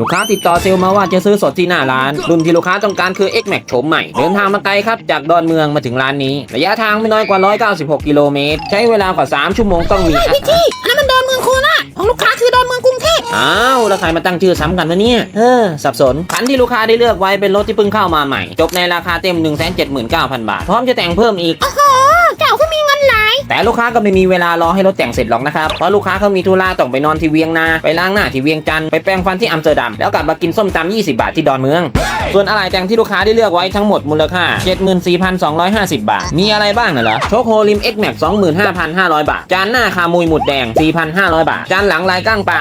ลูกค้าติดต่อเซลล์มาว่าจะซื้อสดที่หน้าร้าน รุ่นที่ลูกค้าต้องการคือ X Max โฉมใหม่ เดินทางมาไกลครับ จากดอนเมืองมาถึงร้านนี้ ระยะทางไม่น้อยกว่า 196 กิโลเมตร ใช้เวลากว่า 3 ชั่วโมงต้องมีพี่จี้อันนั้นมันดอนเมืองโคราชของลูกค้าคือดอนเมืองกรุงเทพอ้าวแล้วใครมาตั้งชื่อซ้ำกันวะเนี่ย เออ สับสนคันที่ลูกค้าได้เลือกไว้เป็นรถที่เพิ่งเข้ามาใหม่ จบในราคาเต็ม 179,000 บาท พร้อมจะแต่งเพิ่มอีกโอ้โหเจ้าก็มีเงินหลาย แต่ลูกค้าก็ไม่มีเวลารอให้รถแต่งเสร็จหรอกนะครับ เพราะลูกค้าเขามีธุระต้องไปนอนที่เวียงนา ไปล้างหน้าที่เวียงจันทร์ไปแปรงฟันที่อัมสเตอร์ดัม แล้วกลับมากินส้มตำ20 บาทที่ดอนเมือง ส่วนอะไรแต่งที่ลูกค้าได้เลือกไว้ทั้งหมดมูลค่า 74,250 บาท มีอะไรบ้างน่ะเหรอ โชคโฮลิม X Max 25,500 บาท จานหน้าคามุยหมุดแดง 4,500 บาท จานหลังลายก้างปลา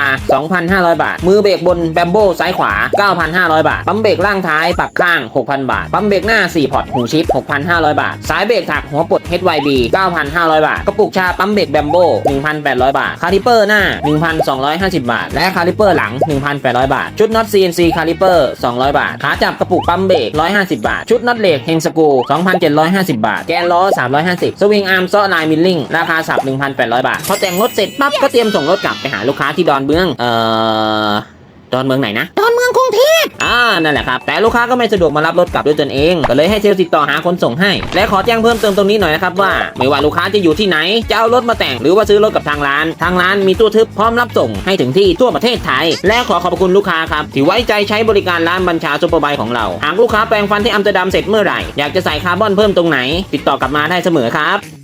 2,500 บาท มือเบรกบนแบมโบซ้ายขวา 9,500 บาท ปั๊มเบรกล่างท้ายปักข้าง 6,000 บาท ปั๊มเบรกหน้า 4 พอร์ตหูชิป 6,500 บาท สายเบรกถักหัวปลด HYB 9,500 บาท กระปุกชาปั๊มเบรกแบมโบ1,800 บาท คาลิเปอร์หน้า 1,250 บาท และคาลิเปอร์หลัง 1,800 บาท ชุดน็อต CNC คาลิเปอร์ 200 บาท ขาจับกระปุกปั๊มเบรก150 บาท ชุดน็อตเหล็กเฮงสกรู2,750 บาท แกนล้อ 350 สวิงอาร์มซ้อลายมิลลิ่ง ราคาสับ1,800 บาท พอแต่งรถเสร็จปั๊บก็เตรียมส่งรถกลับไปหาลูกค้าที่ดอนเมือง เอ่อ ดอนเมืองไหนนะ ดอนเมืองกรุงเทพ อ่านั่นแหละครับ แต่ลูกค้าก็ไม่สะดวกมารับรถกลับด้วยตนเอง ก็เลยให้เซลล์ติดต่อหาคนส่งให้ และขอแจ้งเพิ่มเติมตรงนี้หน่อยนะครับว่า ไม่ว่าลูกค้าจะอยู่ที่ไหน จะเอารถมาแต่งหรือว่าซื้อรถกับทางร้าน ทางร้านมีตู้ทึบพร้อมรับส่งให้ถึงที่ทั่วประเทศไทย และขอขอบคุณลูกค้าครับที่ไว้ใจใช้บริการร้านบัญชาซุปเปอร์บค์ของเรา หากลูกค้าแปลงฟันที่อัมสเตอร์ดัมเสร็จเมื่อไหร่อยากจะใส่คาร์บอนเพิ่มตรงไหน ติดต่อกลับมาได้เสมอครับ